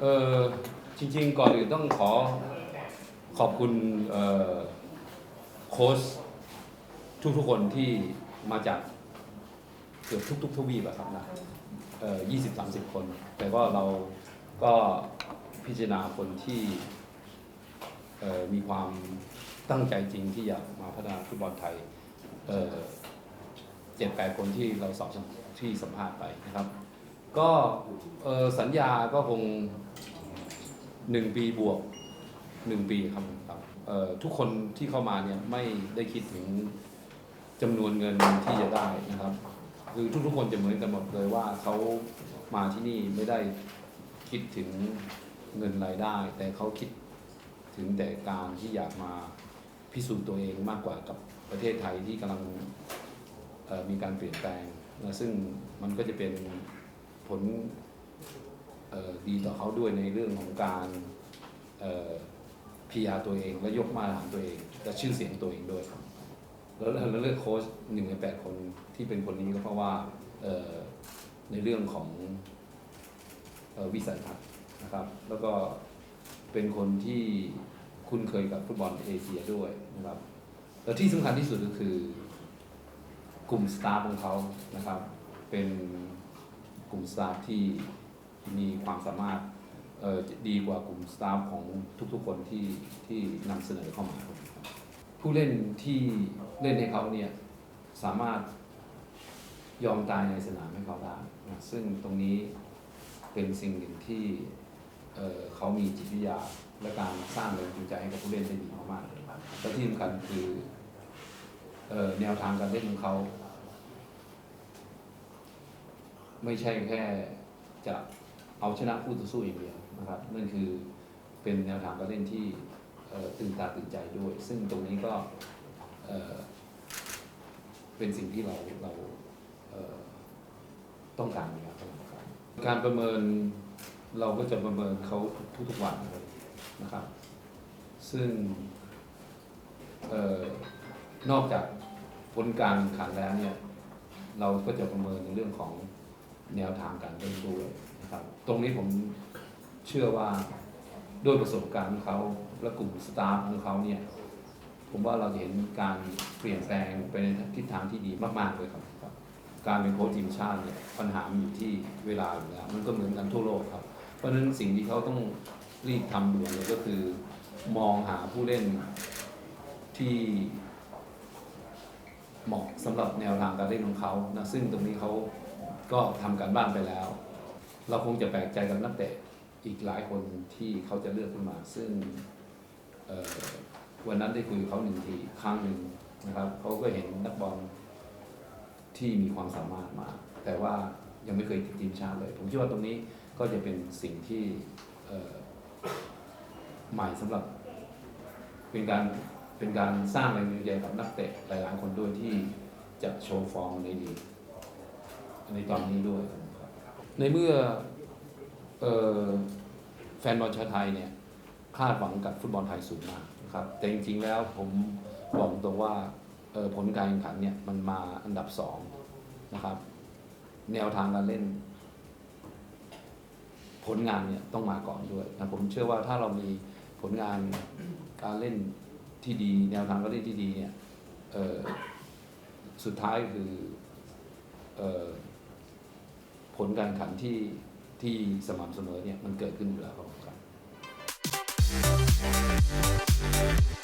เออจริง ๆ ก่อนอื่นต้องขอขอบคุณโค้ชทุกๆคนที่มาจากเกือบทุก ๆ ทวีปอะครับนะเออยี่สิบสามสิบคน แต่ก็เราก็พิจารณาคนที่เออมีความตั้งใจจริงที่อยากมาพัฒนาฟุตบอลไทยเออเจ็ดแปดคนที่เราสอบสัมที่สัมภาษณ์ไปนะครับ ก็สัญญาก็คงหนึ่งปีบวกหนึ่งปีครับครับทุกคนที่เข้ามาเนี่ยไม่ได้คิดถึงจำนวนเงินที่จะได้นะครับ คือทุกๆคนจะเหมือนกันหมดเลยว่าเขามาที่นี่ไม่ได้คิดถึงเงินรายได้ แต่เขาคิดถึงแต่การที่อยากมาพิสูจน์ตัวเองมากกว่ากับประเทศไทยที่กำลังมีการเปลี่ยนแปลงนะซึ่งมันก็จะเป็น ผลดีต่อเขาด้วยในเรื่องของการพีอาตัวเอง และยกมาตรฐานตัวเอง และชื่อเสียงตัวเองด้วยครับแล้วแล้วเลือกโค้ชหนึ่งในแปดคนที่เป็นคนนี้ก็เพราะว่าในเรื่องของออวิสัยทัศน์นะครับ แล้วก็เป็นคนที่คุ้นเคยกับฟุตบอลเอเชียด้วยนะครับ แล้วที่สำคัญที่สุดก็คือกลุ่มสตาฟของเขานะครับ เป็น กลุ่มสตาฟที่มีความสามารถดีกว่ากลุ่มสตาฟของทุกๆคนที่ที่นำเสนอเข้ามาผู้เล่นที่เล่นให้เขาเนี่ยสามารถยอมตายในสนามให้เขาได้นะซึ่งตรงนี้เป็นสิ่งหนึ่งที่เเขามีจิตวิทยาและการสร้างแรงจูงใจให้กับผู้เล่นได้ดีมากๆและที่สำคัญคือออแนวทางการเล่นของเขา ไม่ใช่แค่จะเอาชนะคู่ต่อสู้อย่างเดียวนะครับนั่นคือเป็นแนวทางการเล่นที่ตื่นตาตื่นใจด้วย ซึ่งตรงนี้ก็เเป็นสิ่งที่เราเราเต้องการนะครับการประเมินเราก็จะประเมินเขาทุกๆวันเลยนะครับ ซึ่งออนอกจากผลการแข่งขันแล้วเนี่ยเราก็จะประเมินในเรื่องของ แนวทางการเล่นด้วยนะครับ ตรงนี้ผมเชื่อว่าด้วยประสบการณ์ของเขาและกลุ่มสตาฟของเขาเนี่ยผมว่าเราจะเห็นการเปลี่ยนแปลงไปในทิศทางที่ดีมาก ๆ เลยครับครับ การเป็นโค้ชทีมชาติเนี่ยปัญหามันอยู่ที่เวลาอยู่แล้วมันก็เหมือนกันทั่วโลกครับ เพราะฉะนั้นสิ่งที่เขาต้องรีบทำด่วนเลยก็คือ มองหาผู้เล่นที่เหมาะสำหรับแนวทางการเล่นของเขานะซึ่งตรงนี้เขา ก็ทำการบ้านไปแล้ว เราคงจะแปลกใจกับนักเตะอีกหลายคนที่เขาจะเลือกขึ้นมา ซึ่งวันนั้นได้คุยกับเขาหนึ่งทีครั้งหนึ่งนะครับเขาก็เห็นนักบอลที่มีความสามารถมาก แต่ว่ายังไม่เคยติดทีมชาติเลย ผมเชื่อว่าตรงนี้ก็จะเป็นสิ่งที่ใหม่สำหรับ เป็นการเป็นการสร้างแรงจูงใจกับนักเตะหลายๆคนด้วยที่จะโชว์ฟอร์มในลี ในตอนนี้ด้วย ในเมื่อออแฟนบอลชาวไทยเนี่ยคาดหวังกับฟุตบอลไทยสูงมากนะครับแต่จริงๆแล้วผมบอกตรงว่าผลการแข่งขันเนี่ยมันมาอันดับสองนะครับ แนวทางการเล่น ผลงานเนี่ยต้องมาก่อนด้วยนะผมเชื่อว่าถ้าเรามีผลงานการเล่นที่ดี แนวทางการเล่นที่ดีเนี่ยสุดท้ายคืออ ผลการขันที่ที่สม่ำเสมอเนี่ยมันเกิดขึ้นอยู่แล้วครับผมครับ